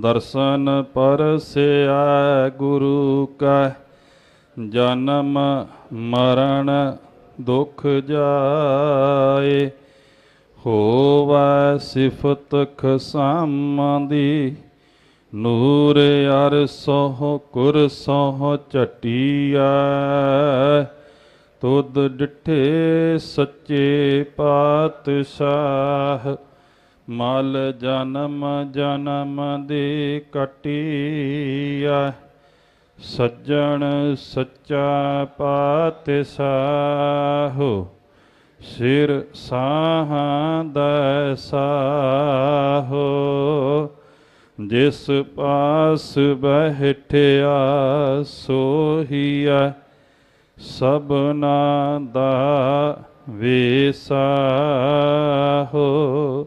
ਦਰਸ਼ਨ ਪਰਸਿਆ ਗੁਰੂ ਕਾ, ਜਨਮ ਮਰਨ ਦੁਖ ਜਾਏ। ਹੋਵੈ ਸਿਫਤ ਖਸਾਮਾਂ ਦੀ, ਨੂਰ ਅਰ ਸੋਹ ਕੁਰ ਸੋਹ ਝਟੀਐ। ਤੁਧ ਡਿਠੇ ਸੱਚੇ ਪਾਤਸ਼ਾਹ ਮਲ ਜਨਮ ਜਨਮ ਦੇ ਕਟਿਆ, ਸੱਜਣ ਸੱਚਾ ਪਾਤਸ਼ਾਹ, ਸਿਰ ਸਾਹਾਂ ਦਾ ਸਾਹੋ, ਜਿਸ ਪਾਸ ਬਹਿਠਿਆ ਸੋਹੀਆ ਸਭਨਾ ਦਾ ਵੇਸਾਹੋ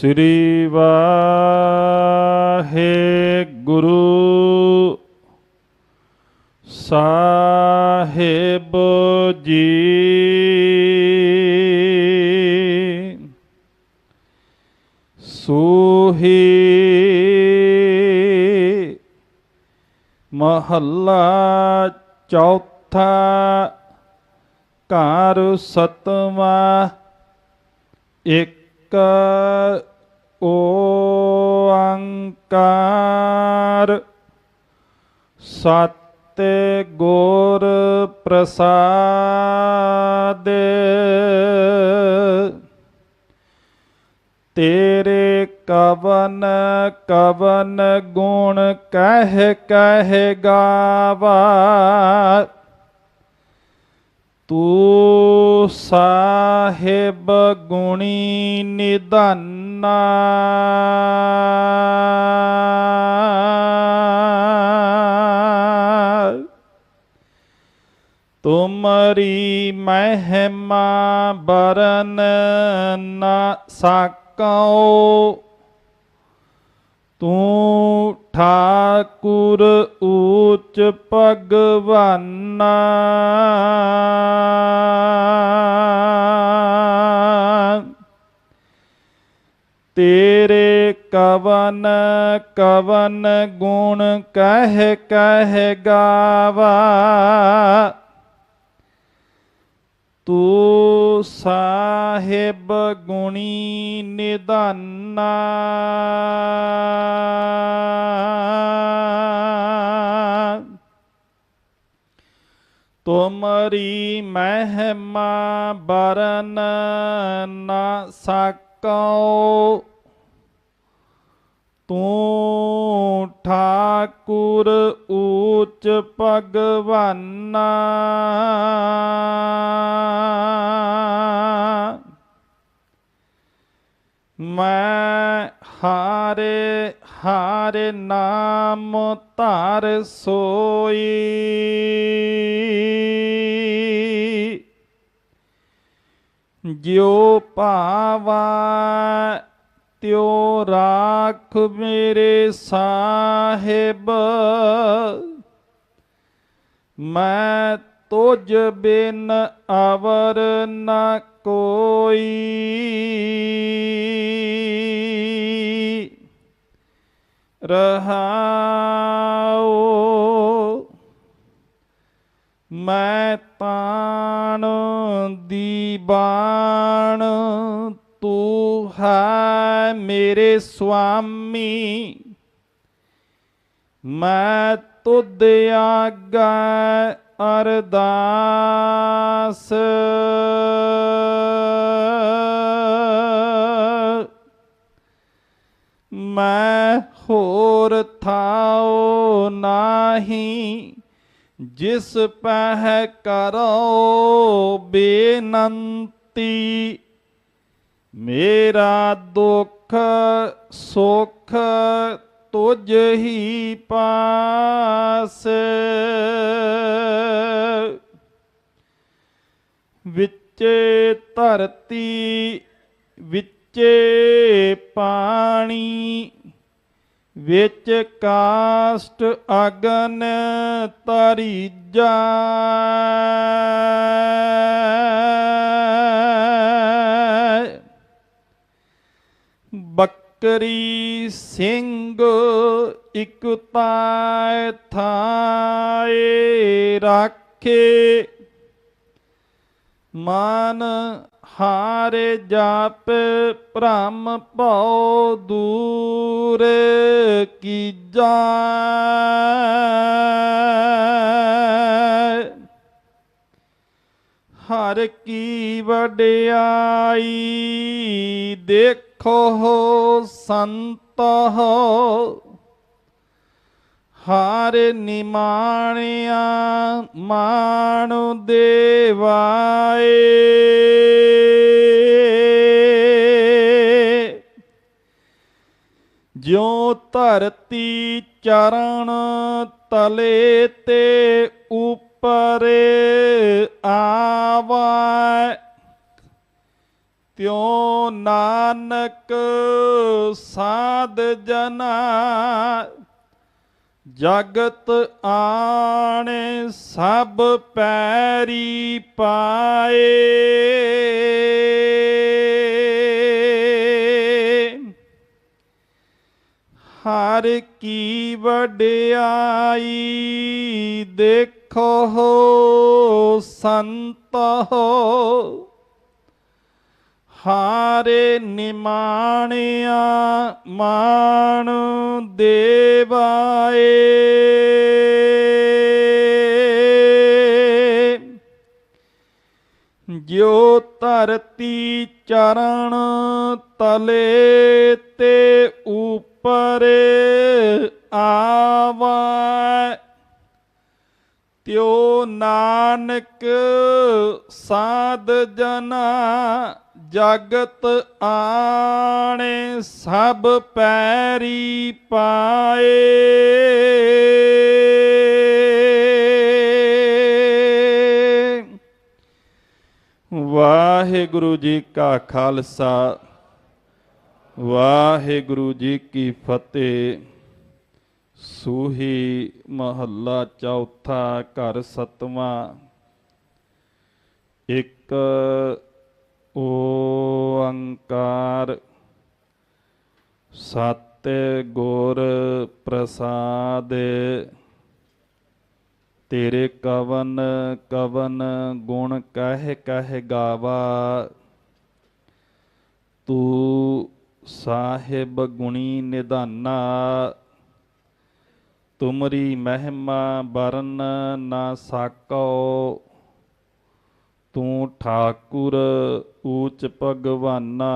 ਸ੍ਰੀ ਵਾਹਿਗੁਰੂ ਸਾਹਿਬ ਜੀ। ਸੂਹੀ ਮਹੱਲਾ ਚੌਥਾ ਘਰ ਸਤਵਾ ਇੱਕ ਓੰਕਾਰ ਸਤ ਗੁਰ ਪ੍ਰਸਾਦ ਤੇਰੇ ਕਵਨ ਕਵਨ ਗੁਣ ਕਹਿ ਕਹਿ ਗਾਵਾ ਤੂੰ ਸਾਹਿਬ ਗੁਣੀ ਨਿਧਾਨਾ। ਤੁਮਰੀ ਮਹਿਮਾ ਬਰਨ ਨਾ ਸਾਕਉ। ਤੂੰ ਠਾਕੁਰ ਊਚ ਭਗਵਾਨਾ। ਕਵਨ ਕਵਨ ਗੁਣ ਕਹਿ ਕਹਿ ਗਾਵਾ। ਤੂੰ ਸਾਹਿਬ ਗੁਣੀ ਨਿਧਾਨਾ। ਤੁਮਰੀ ਮਹਿਮਾ ਬਰਨ ਨਾ ਸਕਉ। ਤੂੰ ਠਾਕੁਰ ਊਚ ਭਗਵਾਨਾ। ਮੈਂ ਹਾਰੇ ਹਾਰੇ ਨਾਮ ਧਰ ਸੋਈ। ਜਿਉ ਭਾਵਾ ਤਿਉ ਰਾਖ ਮੇਰੇ ਸਾਹਿਬ ਮੈਂ ਤੁਝ ਬਿਨ ਅਵਰ ਨ ਕੋਈ ਰਹਾਉ ਮੈਂ ਤਾਣ ਦੀ ਹੈ ਮੇਰੇ ਸੁਆਮੀ ਮੈਂ ਤੁਧ ਆਗਾ ਅਰਦਾਸ ਮੈਂ ਹੋਰ ਥਾਉ ਨਾਹੀ ਜਿਸ ਪਹਿ ਕਰੋ ਬੇਨੰਤੀ ਮੇਰਾ ਦੁੱਖ ਸੁਖ ਤੁਝ ਹੀ ਪਾਸ। ਵਿੱਚੇ ਧਰਤੀ ਵਿੱਚੇ ਪਾਣੀ ਵਿੱਚ ਕਾਸ਼ਟ ਅਗਨ ਤਰੀਜਾ ਬੱਕਰੀ ਸਿੰਘ ਇਕ ਤਾਇ ਥਾਏ ਰਾਖੇ। ਮਨ ਹਾਰੇ ਜਾਪ ਭ੍ਰਮ ਭਉ ਦੂਰ ਕੀਜਾ ਹਰ ਕੀ ਵਡਿਆਈ? ਦੇਖੋ ਸੰਤ ਹੋ, ਹਾਰ ਨਿਮਾਣਿਆ ਮਾਣੁ ਦੇਵਾਏ। ਜਿਉ ਧਰਤੀ ਚਰਨ ਤਲੇ ਤੇ ਉਪਰ ਨਾਨਕ ਸਾਧ ਜਨਾ ਜਗਤ ਆਣੇ ਸਭ ਪੈਰੀ ਪਾਏ। ਹਰ ਕੀ ਵਡਿਆਈ ਦੇਖੋ ਸੰਤ ਹੋ ਹਾਰੇ ਨਿਮਾਣਿਆ ਮਾਣ ਦੇਵਾਏ। ਜਿਉ ਧਰਤੀ ਚਰਨ ਤਲੇ ਤੇ ਉਪਰ ਆਵੈ ਤਿਉ ਨਾਨਕ ਸਾਧ ਜਨਾ ਜਗਤ ਆਣੇ ਸਭ ਪੈਰੀ ਪਾਏ। ਵਾਹਿਗੁਰੂ ਜੀ ਕਾ ਖਾਲਸਾ, ਵਾਹਿਗੁਰੂ ਜੀ ਕੀ ਫਤਿਹ। ਸੂਹੀ ਮਹੱਲਾ ਚੌਥਾ ਘਰ ਸਤਵਾਂ। ਇੱਕ ਓੰਕਾਰ ਸਤ ਗੁਰ ਪ੍ਰਸਾਦ, ਤੇਰੇ ਕਵਨ ਕਵਨ ਗੁਣ ਕਹਿ ਕਹਿ ਗਾਵਾ। ਤੂੰ ਸਾਹਿਬ ਗੁਣੀ ਨਿਧਾਨਾ ਤੁਮਰੀ ਮਹਿਮਾ ਬਰਨ ਨਾ ਸਾਕੋ ਤੂੰ ਠਾਕੁਰ ਊਚ ਭਗਵਾਨਾ।